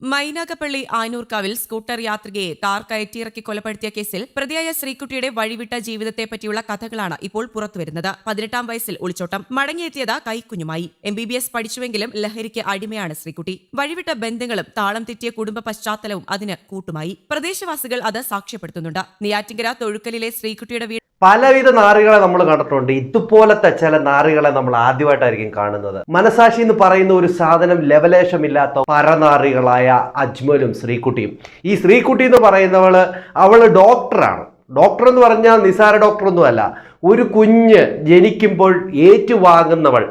മൈനാഗപ്പള്ളി ആനൂർക്കാവിൽ സ്കൂട്ടർ യാത്രികയെ കാർ കയറ്റിയിറക്കി കൊലപ്പെടുത്തിയ കേസിൽ പ്രതിയായ ശ്രീകുട്ടിയുടെ വഴിവിട്ട ജീവിതത്തെ പറ്റിയുള്ള കഥകളാണ് ഇപ്പോൾ പുറത്തുവരുന്നത്. പതിനെട്ടാം വയസ്സിൽ ഒളിച്ചോട്ടം. മടങ്ങിയെത്തിയത് കൈക്കുഞ്ഞുമായി. എം ബി ബി എസ് പഠിച്ചുവെങ്കിലും ലഹരിക്ക് അടിമയാണ് ശ്രീകുട്ടി. വഴിവിട്ട ബന്ധങ്ങളും താളം തെറ്റിയ കുടുംബ പശ്ചാത്തലവും അതിന് കൂട്ടുമായി. പ്രദേശവാസികൾ അത് സാക്ഷ്യപ്പെടുത്തുന്നുണ്ട്. നെയ്യാറ്റിങ്കര തൊഴുക്കലിലെ ശ്രീകുട്ടിയുടെ വീട് പലവിധ നാറികളെ നമ്മൾ കണ്ടിട്ടുണ്ട്. ഇതുപോലത്തെ ചില നാറികളെ നമ്മൾ ആദ്യമായിട്ടായിരിക്കും കാണുന്നത്. മനസാക്ഷി എന്ന് പറയുന്ന ഒരു സാധനം ലെവലേശമില്ലാത്ത പരനാറികളായ അജ്മലും ശ്രീകുട്ടിയും. ഈ ശ്രീകുട്ടി എന്ന് പറയുന്നവൾ അവൾ ഡോക്ടറാണ്. ഡോക്ടർ എന്ന് പറഞ്ഞാൽ നിസാര ഡോക്ടറൊന്നും അല്ല ഒരു കുഞ്ഞ് ജനിക്കുമ്പോൾ ഏറ്റുവാങ്ങുന്നവൾ.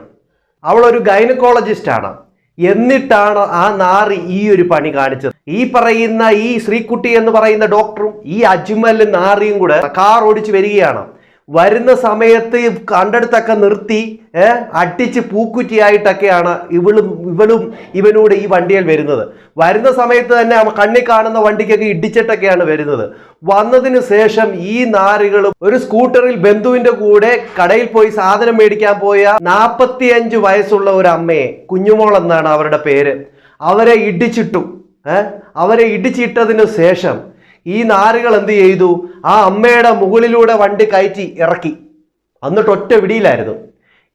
അവളൊരു ഒരു ഗൈനക്കോളജിസ്റ്റ് ആണ് എന്നിട്ടാണ് ആ നാറി ഈ ഒരു പണി കാണിച്ചത്. ഈ പറയുന്ന ഈ ശ്രീകുട്ടി എന്ന് പറയുന്ന ഡോക്ടറും ഈ അജ്മൽ നാറിയും കൂടെ കാർ ഓടിച്ച് വരികയാണ്. വരുന്ന സമയത്ത് കണ്ടെടുത്തൊക്കെ നിർത്തി അടിച്ച് പൂക്കുറ്റിയായിട്ടൊക്കെയാണ് ഇവളും ഇവളും ഇവനോട് ഈ വണ്ടിയിൽ വരുന്നത്. വരുന്ന സമയത്ത് തന്നെ കണ്ണി കാണുന്ന വണ്ടിക്കൊക്കെ ഇടിച്ചിട്ടൊക്കെയാണ് വരുന്നത്. വന്നതിന് ശേഷം ഈ നാറികളും ഒരു സ്കൂട്ടറിൽ ബന്ധുവിന്റെ കൂടെ കടയിൽ പോയി സാധനം മേടിക്കാൻ പോയ നാൽപ്പത്തിയഞ്ച് വയസ്സുള്ള ഒരു അമ്മയെ കുഞ്ഞുമോൾ എന്നാണ് അവരുടെ പേര് അവരെ ഇടിച്ചിട്ടു. അവരെ ഇടിച്ചിട്ടതിന് ശേഷം ഈ നാരുകൾ എന്ത് ചെയ്തു? ആ അമ്മയുടെ മുകളിലൂടെ വണ്ടി കയറ്റി ഇറക്കി. എന്നിട്ട് ഒറ്റ വിടിയിലായിരുന്നു.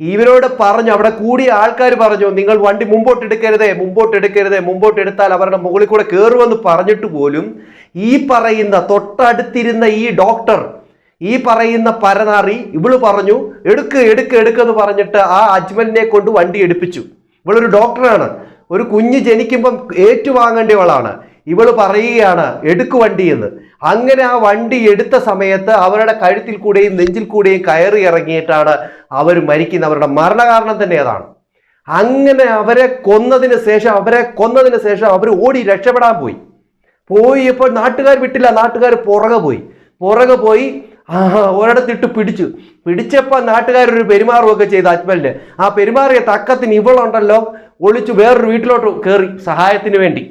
ഇവരോട് പറഞ്ഞു അവിടെ കൂടിയ ആൾക്കാർ പറഞ്ഞു നിങ്ങൾ വണ്ടി മുമ്പോട്ട് എടുക്കരുതേ മുമ്പോട്ട് എടുക്കരുതേ മുമ്പോട്ട് എടുത്താൽ അവരുടെ മുകളിൽ കൂടെ കയറുമെന്ന് പറഞ്ഞിട്ട് പോലും ഈ പറയുന്ന തൊട്ടടുത്തിരുന്ന ഈ ഡോക്ടർ ഈ പറയുന്ന പരനാറി ഇവൾ പറഞ്ഞു എടുക്ക് എടുക്ക് എടുക്കെന്ന് പറഞ്ഞിട്ട് ആ അജ്മലിനെ കൊണ്ട് വണ്ടി എടുപ്പിച്ചു. ഇവളൊരു ഡോക്ടറാണ്. ഒരു കുഞ്ഞ് ജനിക്കുമ്പം ഏറ്റുവാങ്ങേണ്ടവളാണ് ഇവൾ പറയുകയാണ് എടുക്കു വണ്ടി എന്ന്. അങ്ങനെ ആ വണ്ടി എടുത്ത സമയത്ത് അവരുടെ കഴുത്തിൽ കൂടെയും നെഞ്ചിൽ കൂടെയും കയറി ഇറങ്ങിയിട്ടാണ് അവർ മരിക്കുന്ന അവരുടെ മരണകാരണം തന്നെ അതാണ്. അങ്ങനെ അവരെ കൊന്നതിന് ശേഷം അവരെ കൊന്നതിന് ശേഷം അവർ ഓടി രക്ഷപ്പെടാൻ പോയി. പോയിപ്പോൾ നാട്ടുകാർ വിട്ടില്ല നാട്ടുകാർ പുറകെ പോയി. പുറകെ പോയി ഒരിടത്തിട്ട് പിടിച്ചു. പിടിച്ചപ്പോൾ നാട്ടുകാരൊരു പെരുമാറുകയൊക്കെ ചെയ്ത് അജ്മലിന്. ആ പെരുമാറിയ തക്കത്തിന് ഇവളുണ്ടല്ലോ ഒളിച്ചു വേറൊരു വീട്ടിലോട്ട് കയറി സഹായത്തിന് വേണ്ടി.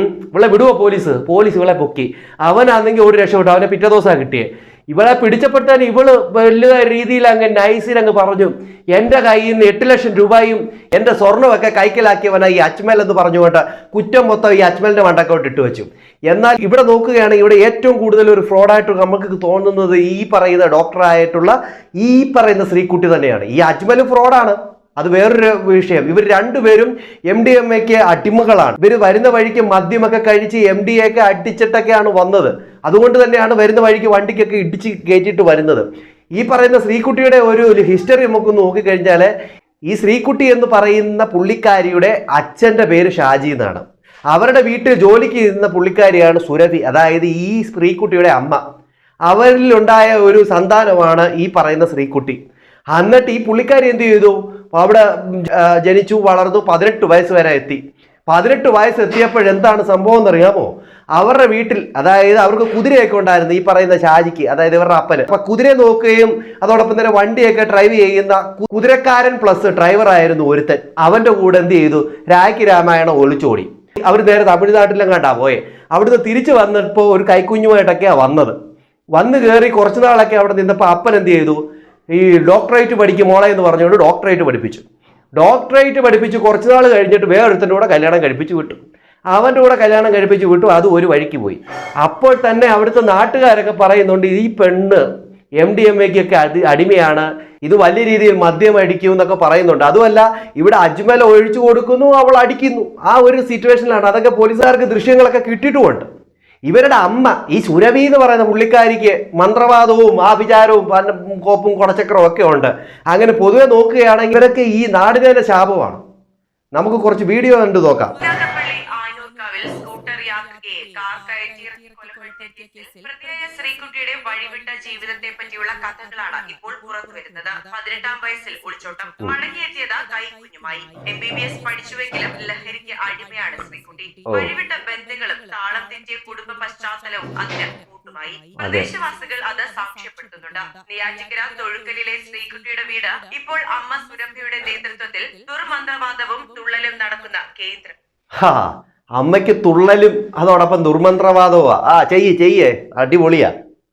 ഇവളെ വിടുവോ പോലീസ്? പോലീസ് ഇവളെ പൊക്കി. അവനാണെങ്കിൽ ഒരു രക്ഷപ്പെട്ടു അവനെ പിറ്റേ ദിവസമാണ് കിട്ടിയേ. ഇവളെ പിടിച്ചപ്പെടുത്താൻ ഇവൾ വലിയ രീതിയിൽ അങ്ങ് നൈസിൽ അങ്ങ് പറഞ്ഞു. എന്റെ കയ്യിൽ നിന്ന് എട്ട് ലക്ഷം രൂപയും എന്റെ സ്വർണമൊക്കെ കൈക്കലാക്കിയവനാ ഈ അജ്മൽ എന്ന് പറഞ്ഞുകൊണ്ട് കുറ്റം മൊത്തം ഈ അജ്മലിന്റെ മണ്ടക്കോട്ട് ഇട്ട് വെച്ചു. എന്നാൽ ഇവിടെ നോക്കുകയാണെങ്കിൽ ഇവിടെ ഏറ്റവും കൂടുതൽ ഒരു ഫ്രോഡായിട്ട് നമുക്ക് തോന്നുന്നത് ഈ പറയുന്ന ഡോക്ടറായിട്ടുള്ള ഈ പറയുന്ന ശ്രീകുട്ടി തന്നെയാണ്. ഈ അജ്മൽ ഫ്രോഡാണ്. അത് വേറൊരു വിഷയം. ഇവർ രണ്ടുപേരും എം ഡി എം എക്ക് അടിമകളാണ്. ഇവർ വരുന്ന വഴിക്ക് മദ്യമൊക്കെ കഴിച്ച് എം ഡി എ ഒക്കെ അടിച്ചിട്ടൊക്കെയാണ് വന്നത്. അതുകൊണ്ട് തന്നെയാണ് വരുന്ന വഴിക്ക് വണ്ടിക്കൊക്കെ ഇടിച്ച് കയറ്റിയിട്ട് വരുന്നത്. ഈ പറയുന്ന ശ്രീകുട്ടിയുടെ ഒരു ഹിസ്റ്ററി നമുക്ക് നോക്കിക്കഴിഞ്ഞാൽ ഈ ശ്രീകുട്ടി എന്ന് പറയുന്ന പുള്ളിക്കാരിയുടെ അച്ഛന്റെ പേര് ഷാജി എന്നാണ്. അവരുടെ വീട്ടിൽ ജോലിക്ക് ഇരുന്ന പുള്ളിക്കാരിയാണ് സുരഭി അതായത് ഈ ശ്രീകുട്ടിയുടെ അമ്മ. അവരിലുണ്ടായ ഒരു സന്താനമാണ് ഈ പറയുന്ന ശ്രീകുട്ടി. എന്നിട്ട് ഈ പുള്ളിക്കാരി എന്ത് ചെയ്തു? അവിടെ ജനിച്ചു വളർന്നു പതിനെട്ട് വയസ്സ് വരെ എത്തി. പതിനെട്ട് വയസ്സ് എന്താണ് സംഭവം എന്നറിയാമോ? അവരുടെ വീട്ടിൽ അതായത് അവർക്ക് കുതിരയൊക്കെ ഉണ്ടായിരുന്നു ഈ പറയുന്ന ഷാജിക്ക് അതായത് ഇവരുടെ അപ്പന്. അപ്പൊ കുതിരയെ നോക്കുകയും അതോടൊപ്പം തന്നെ വണ്ടിയൊക്കെ ഡ്രൈവ് ചെയ്യുന്ന കുതിരക്കാരൻ പ്ലസ് ഡ്രൈവർ ആയിരുന്നു ഒരുത്തൻ. അവന്റെ കൂടെ എന്ത് ചെയ്തു? രാഖി രാമായണം ഒളിച്ചോടി. അവർ നേരെ തമിഴ്നാട്ടിലും കണ്ടാ പോയെ? അവിടുന്ന് തിരിച്ചു വന്നപ്പോൾ ഒരു കൈക്കുഞ്ഞുമായിട്ടൊക്കെയാ വന്നത്. വന്നു കയറി കുറച്ചു നാളൊക്കെ അവിടെ നിന്നപ്പോൾ അപ്പൻ എന്ത് ചെയ്തു? ഈ ഡോക്ടറേറ്റ് പഠിക്കും മോളെ എന്ന് പറഞ്ഞുകൊണ്ട് ഡോക്ടറേറ്റ് പഠിപ്പിച്ചു. ഡോക്ടറേറ്റ് പഠിപ്പിച്ച് കുറച്ച് നാൾ കഴിഞ്ഞിട്ട് വേറൊരുത്തന്റെ കൂടെ കല്യാണം കഴിപ്പിച്ച് വിട്ടു. അവന്റെ കൂടെ കല്യാണം കഴിപ്പിച്ച് വിട്ടു അത് ഒരു വഴിക്ക് പോയി. അപ്പോൾ തന്നെ അവിടുത്തെ നാട്ടുകാരൊക്കെ പറയുന്നുണ്ട് ഈ പെണ്ണ് എം ഡി എം എക്കൊക്കെ അടി അടിമയാണ് ഇത് വലിയ രീതിയിൽ മദ്യം അടിക്കും എന്നൊക്കെ പറയുന്നുണ്ട്. അതുമല്ല ഇവിടെ അജ്മൽ ഒഴിച്ചു കൊടുക്കുന്നു അവൾ അടിക്കുന്നു. ആ ഒരു സിറ്റുവേഷനിലാണ് അതൊക്കെ പോലീസുകാർക്ക് ദൃശ്യങ്ങളൊക്കെ കിട്ടിയിട്ടുമുണ്ട്. ഇവരുടെ അമ്മ ഈ സുരഭി എന്ന് പറയുന്ന പുള്ളിക്കാരിക്ക് മന്ത്രവാദവും ആഭിചാരവും കോപ്പും കുടച്ചക്രവും ഒക്കെ ഉണ്ട്. അങ്ങനെ പൊതുവെ നോക്കുകയാണെങ്കിൽ ഇവരൊക്കെ ഈ നാടിനെ തന്നെ ശാപമാണ്. നമുക്ക് കുറച്ച് വീഡിയോ കണ്ടു നോക്കാം. പ്രതിയായ ശ്രീകുട്ടിയുടെ വഴിവിട്ട ജീവിതത്തെ പറ്റിയുള്ള കഥകളാണ് ഇപ്പോൾ പുറത്തു വരുന്നത്. പതിനെട്ടാം വയസ്സിൽ ഒളിച്ചോട്ടം മടങ്ങിയെത്തിയത് കൈക്കുഞ്ഞുമായി. എം ബി ബി എസ് പഠിച്ചുവെങ്കിലും ലഹരിക്ക് അടിമയാണ് ശ്രീകുട്ടി. വഴിവിട്ട ബന്ധങ്ങളും പശ്ചാത്തലവും അതിന് കൂട്ടുമായി. പ്രദേശവാസികൾ അത് സാക്ഷ്യപ്പെടുത്തുന്നുണ്ട്. നെയ്യാറ്റിക്കര തൊഴുക്കലിലെ ശ്രീകുട്ടിയുടെ വീട് ഇപ്പോൾ അമ്മ സുരഭയുടെ നേതൃത്വത്തിൽ ദുർമന്ത്രവാദവും തുള്ളലും നടക്കുന്ന കേന്ദ്രം. അമ്മയ്ക്ക് തുള്ളലും അതോടൊപ്പം ദുർമന്ത്രവാദവും ആ ചെയ്യ് ചെയ്യേ. അടിപൊളിയാ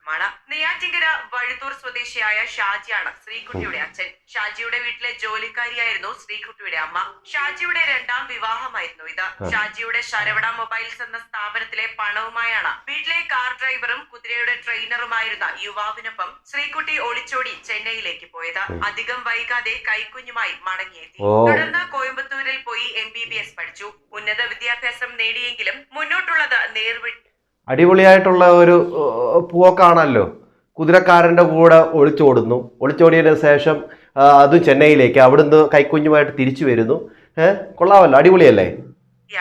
മാണ് നെയ്യാറ്റിങ്കര വഴുത്തൂർ സ്വദേശി സ്വദേശിയായ ഷാജിയാണ് ശ്രീകുട്ടിയുടെ അച്ഛൻ. ഷാജിയുടെ വീട്ടിലെ ജോലിക്കാരിയായിരുന്നു ശ്രീകുട്ടിയുടെ അമ്മ. ഷാജിയുടെ രണ്ടാം വിവാഹമായിരുന്നു ഇത്. ഷാജിയുടെ ശരവണ മൊബൈൽസ് എന്ന സ്ഥാപനത്തിലെ പണവുമായാണ് വീട്ടിലെ കാർ ഡ്രൈവറും കുതിരയുടെ ട്രെയിനറുമായിരുന്ന യുവാവിനൊപ്പം ശ്രീകുട്ടി ഒളിച്ചോടി ചെന്നൈയിലേക്ക് പോയത്. അധികം വൈകാതെ കൈക്കുഞ്ഞുമായി മടങ്ങിയെത്തി. തുടർന്ന് കോയമ്പത്തൂരിൽ പോയി എം ബി ബി എസ് പഠിച്ചു. ഉന്നത വിദ്യാഭ്യാസം നേടിയെങ്കിലും മുന്നോട്ടുള്ളത് നേർവിട്ട് അടിപൊളിയായിട്ടുള്ള ഒരു പോക്കാണല്ലോ കുതിരക്കാരന്റെ കൂടെ ഒളിച്ചോടുന്നു. ഒളിച്ചോടിയതിന് ശേഷം അത് ചെന്നൈയിലേക്ക് അവിടുന്ന് കൈക്കുഞ്ഞുമായിട്ട് തിരിച്ചു വരുന്നു. ഏഹ് കൊള്ളാമല്ലോ അടിപൊളിയല്ലേ?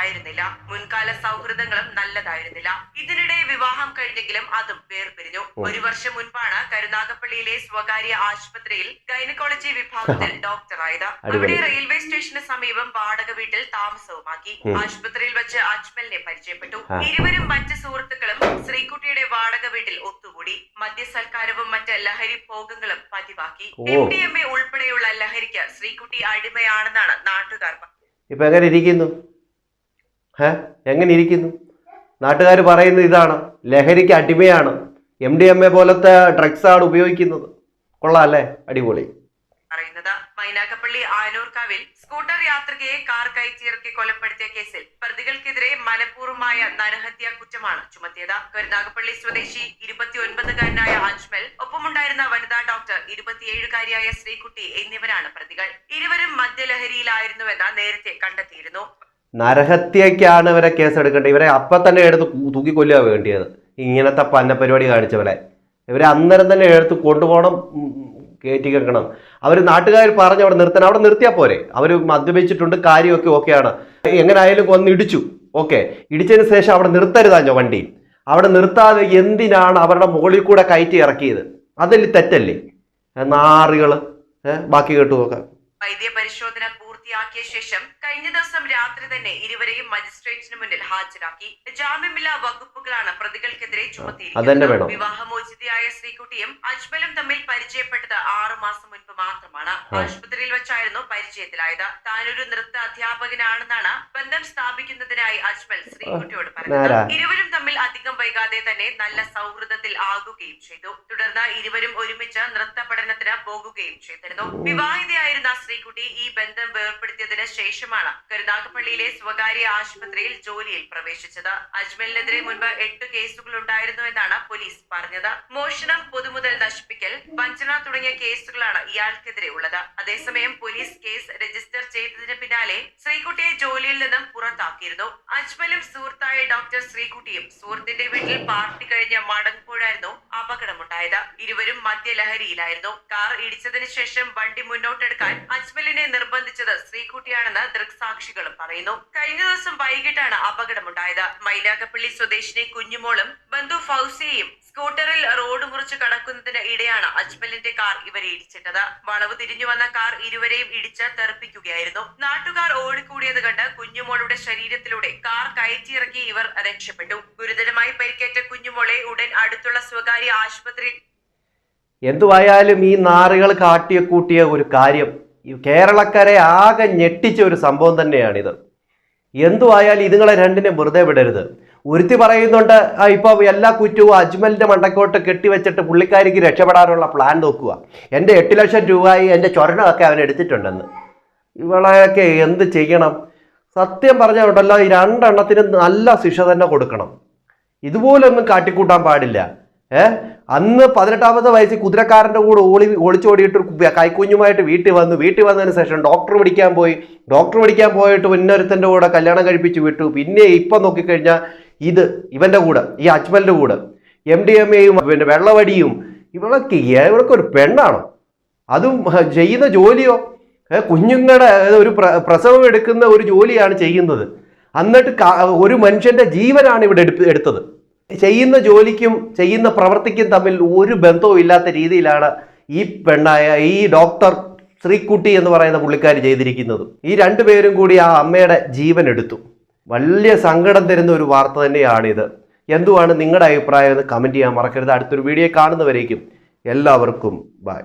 ആയിരുന്നില്ല. മുൻകാല സൗഹൃദങ്ങളും നല്ലതായിരുന്നില്ല. ഇതിനിടെ വിവാഹം കഴിഞ്ഞെങ്കിലും അതും വേർപിരിഞ്ഞു. ഒരു വർഷം മുൻപാണ് കരുനാഗപ്പള്ളിയിലെ സ്വകാര്യ ആശുപത്രിയിൽ ഗൈനക്കോളജി വിഭാഗത്തിൽ ഡോക്ടറായത്. അവിടെ റെയിൽവേ സ്റ്റേഷന് സമീപം വാടക വീട്ടിൽ താമസവുമാക്കി. ആശുപത്രിയിൽ വെച്ച് അജ്മലിനെ പരിചയപ്പെട്ടു. ഇരുവരും മറ്റ് സുഹൃത്തുക്കളും ശ്രീകുട്ടിയുടെ വാടക വീട്ടിൽ ഒത്തുകൂടി. മദ്യസൽക്കാരവും മറ്റ് ലഹരി ഭോഗങ്ങളും പതിവാക്കി. എം ഡി എം എ ഉൾപ്പെടെയുള്ള ലഹരിക്ക് ശ്രീകുട്ടി അടിമയാണെന്നാണ് നാട്ടുകാർ ഇപ്പൊ എങ്ങനെ ഇരിക്കുന്നു? ഏ എങ്ങനെ ഇരിക്കുന്നു? നാട്ടുകാർ പറയുന്നത് ഇതാണ്. ലഹരിക്ക് അടിമയാണ്. എം ഡി എം എ പോലത്തെ ഡ്രഗ്സാണ് ഉപയോഗിക്കുന്നത്. കൊള്ളാം അല്ലേ? അടിപൊളി. പറയുന്നത് മൈനാഗപ്പള്ളി ആനൂർക്കാവിൽ സ്കൂട്ടർ യാത്രികയെ കാർ കയറ്റിയിറക്കി കൊലപ്പെടുത്തിയ കേസിൽ പ്രതികൾക്കെതിരെ മനഃപൂർവമായ നരഹത്യ കുറ്റമാണ് ചുമത്തിയത്. കരുനാഗപ്പള്ളി സ്വദേശി ഇരുപത്തിയൊൻപതുകാരനായ അജ്മൽ ഒപ്പമുണ്ടായിരുന്ന വനിതാ ഡോക്ടർ ഇരുപത്തിയേഴുകാരിയായ ശ്രീകുട്ടി എന്നിവരാണ് പ്രതികൾ. ഇരുവരും മദ്യലഹരിയിലായിരുന്നുവെന്ന് നേരത്തെ കണ്ടെത്തിയിരുന്നു. നരഹത്യക്കാണ് ഇവരെ കേസെടുക്കേണ്ടത്. ഇവരെ അപ്പം തന്നെ എടുത്ത് തൂക്കിക്കൊല്ലുക വേണ്ടിയത്. ഇങ്ങനത്തെ പന്ന പരിപാടി കാണിച്ചവരെ. ഇവരെ അന്നേരം തന്നെ എടുത്ത് കൊണ്ടുപോകണം കയറ്റി കേൾക്കണം. അവർ നാട്ടുകാർ പറഞ്ഞ് അവിടെ നിർത്തണം. അവിടെ നിർത്തിയാൽ പോരെ. അവർ മദ്യപിച്ചിട്ടുണ്ട് കാര്യമൊക്കെ ഓക്കെയാണ്. എങ്ങനെ ആയാലും കൊന്ന് ഇടിച്ചു. ഓക്കെ. ഇടിച്ചതിന് ശേഷം അവിടെ നിർത്തരുതാഞ്ഞോ വണ്ടി? അവിടെ നിർത്താതെ എന്തിനാണ് അവരുടെ മുകളിൽ കൂടെ കയറ്റി ഇറക്കിയത്? അതിൽ തെറ്റല്ലേ? നാറികൾ ബാക്കി കേട്ടു നോക്കാം. വൈദ്യ പരിശോധന പൂർത്തിയാക്കിയ ശേഷം കഴിഞ്ഞ ദിവസം രാത്രി തന്നെ ഇരുവരെയും മജിസ്ട്രേറ്റിന് മുന്നിൽ ഹാജരാക്കി. ജാമ്യമില്ലാ വകുപ്പുകളാണ് പ്രതികൾക്കെതിരെ ചുമത്തിയിരിക്കുന്നത്. വിവാഹമോചിതയായ ശ്രീകുട്ടിയും അജ്മലും തമ്മിൽ പരിചയപ്പെട്ടത് ആറു മാസം മുൻപ് മാത്രമാണ്. ആശുപത്രിയിൽ വെച്ചായിരുന്നു പരിചയത്തിലായത്. താനൊരു നൃത്ത അധ്യാപകനാണെന്നാണ് ബന്ധം സ്ഥാപിക്കുന്നതിനായി അജ്മൽ ശ്രീകുട്ടിയോട്. പറഞ്ഞത്. ഇരുവരും വൈകാതെ തന്നെ നല്ല സൗഹൃദത്തിൽ ആകുകയും ചെയ്തു. തുടർന്ന് ഇരുവരും ഒരുമിച്ച് നൃത്ത പഠനത്തിന് പോകുകയും ചെയ്തിരുന്നു. വിവാഹിതയായിരുന്ന ശ്രീകുട്ടി ഈ ബന്ധം വേർപ്പെടുത്തിയതിന് ശേഷമാണ് കരുനാഗപ്പള്ളിയിലെ സ്വകാര്യ ആശുപത്രിയിൽ ജോലിയിൽ പ്രവേശിച്ചത്. അജ്മലിനെതിരെ മുൻപ് എട്ട് കേസുകൾ ഉണ്ടായിരുന്നു എന്നാണ് പോലീസ് പറഞ്ഞത്. മോഷണം പൊതുമുതൽ നശിപ്പിക്കൽ വഞ്ചന തുടങ്ങിയ കേസുകളാണ് ഇയാൾക്കെതിരെ ഉള്ളത്. അതേസമയം പോലീസ് കേസ് രജിസ്റ്റർ ചെയ്തതിന് പിന്നാലെ ശ്രീകുട്ടിയെ ജോലിയിൽ നിന്നും പുറത്താക്കിയിരുന്നു. അജ്മലും സുഹൃത്തായ ഡോക്ടർ ശ്രീകുട്ടിയും സുഹൃത്തിന്റെ വീട്ടിൽ പാർട്ടി കഴിഞ്ഞ കഴിഞ്ഞ് മടങ്ങുമ്പോഴായിരുന്നു അപകടമുണ്ടായത് ഇരുവരും മദ്യലഹരിയിലായിരുന്നു. കാർ ഇടിച്ചതിന് ശേഷം വണ്ടി മുന്നോട്ടെടുക്കാൻ അജ്മലിനെ നിർബന്ധിച്ചത് ശ്രീകുട്ടിയാണെന്ന് ദൃക്സാക്ഷികളും പറയുന്നു. കഴിഞ്ഞ ദിവസം വൈകിട്ടാണ് അപകടമുണ്ടായത്. മൈലാകപ്പള്ളി സ്വദേശിനി കുഞ്ഞുമോളും ബന്ധു ഫൗസിയയും സ്കൂട്ടറിൽ റോഡ് മുറിച്ച് കടക്കുന്നതിന് ഇടെയാണ് അജ്മലിന്റെ കാർ ഇവരെ ഇടിച്ചിട്ടത്. വളവ് തിരിഞ്ഞു വന്ന കാർ ഇരുവരെയും ഇടിച്ച് തെറിപ്പിക്കുകയായിരുന്നു. നാട്ടുകാർ ഓടിക്കൂടിയത് കണ്ട് കുഞ്ഞുമോളുടെ ശരീരത്തിലൂടെ കാർ കയറ്റിയിറക്കി ഇവർ രക്ഷപ്പെട്ടു. ഗുരുതരമായി പരിക്കേറ്റ കുഞ്ഞുമോളെ ഉടൻ അടുത്തുള്ള സ്വകാര്യ ആശുപത്രി എന്തുവായാലും ഈ നാറുകൾ കാട്ടിയ കൂട്ടിയ ഒരു കാര്യം കേരളക്കരെ ആകെ ഞെട്ടിച്ച ഒരു സംഭവം തന്നെയാണിത്. എന്തുവായാലും ഇതുങ്ങളെ രണ്ടിനെ വെറുതെ വിടരുത്. ഉരുത്തി പറയുന്നുണ്ട് ഇപ്പോൾ ഇപ്പൊ എല്ലാ കുറ്റവും അജ്മലിന്റെ മണ്ടക്കോട്ട് കെട്ടിവെച്ചിട്ട് പുള്ളിക്കാരിക്ക് രക്ഷപ്പെടാനുള്ള പ്ലാൻ നോക്കുക. എന്റെ എട്ട് ലക്ഷം രൂപയായി എന്റെ ചൊരണമൊക്കെ അവൻ എടുത്തിട്ടുണ്ടെന്ന്. ഇവളെയൊക്കെ എന്ത് ചെയ്യണം? സത്യം പറഞ്ഞുണ്ടല്ലോ ഈ രണ്ടെണ്ണത്തിന് നല്ല ശിക്ഷ തന്നെ കൊടുക്കണം. ഇതുപോലൊന്നും കാട്ടിക്കൂട്ടാൻ പാടില്ല. ഏ? അന്ന് പതിനെട്ടാമത്തെ വയസ്സിൽ കുതിരക്കാരന്റെ കൂടെ ഓളി ഒളിച്ചോടിയിട്ട് കൈക്കുഞ്ഞുമായിട്ട് വീട്ടിൽ വന്നു. വീട്ടിൽ വന്നതിന് ശേഷം ഡോക്ടർ പഠിക്കാൻ പോയി. ഡോക്ടർ പഠിക്കാൻ പോയിട്ട് പിന്നൊരുത്തന്റെ കൂടെ കല്യാണം കഴിപ്പിച്ച് വിട്ടു. പിന്നെ ഇപ്പം നോക്കിക്കഴിഞ്ഞാൽ ഇത് ഇവന്റെ കൂടെ ഈ അജ്മലിന്റെ കൂടെ. എം ഡി എം എയും പിന്നെ വെള്ളവടിയും ഇവളൊക്കെ ഇവളൊക്കെ ഒരു പെണ്ണാണോ? അതും ചെയ്യുന്ന ജോലിയോ? കുഞ്ഞുങ്ങളുടെ ഒരു പ്രസവം എടുക്കുന്ന ഒരു ജോലിയാണ് ചെയ്യുന്നത്. എന്നിട്ട് ഒരു മനുഷ്യന്റെ ജീവനാണ് ഇവിടെ എടുത്തത്. ചെയ്യുന്ന ജോലിക്കും ചെയ്യുന്ന പ്രവൃത്തിക്കും തമ്മിൽ ഒരു ബന്ധവും ഇല്ലാത്ത രീതിയിലാണ് ഈ പെണ്ണായ ഈ ഡോക്ടർ ശ്രീക്കുട്ടി എന്ന് പറയുന്ന പുള്ളിക്കാരി ചെയ്തിരിക്കുന്നത്. ഈ രണ്ടു പേരും കൂടി ആ അമ്മയുടെ ജീവൻ എടുത്തു. വലിയ സങ്കടം തരുന്ന ഒരു വാർത്ത തന്നെയാണിത്. എന്തുവാണ് നിങ്ങളുടെ അഭിപ്രായം? എന്ന് കമന്റ് ചെയ്യാൻ മറക്കരുത്. അടുത്തൊരു വീഡിയോ കാണുന്നവരേക്കും എല്ലാവർക്കും ബൈ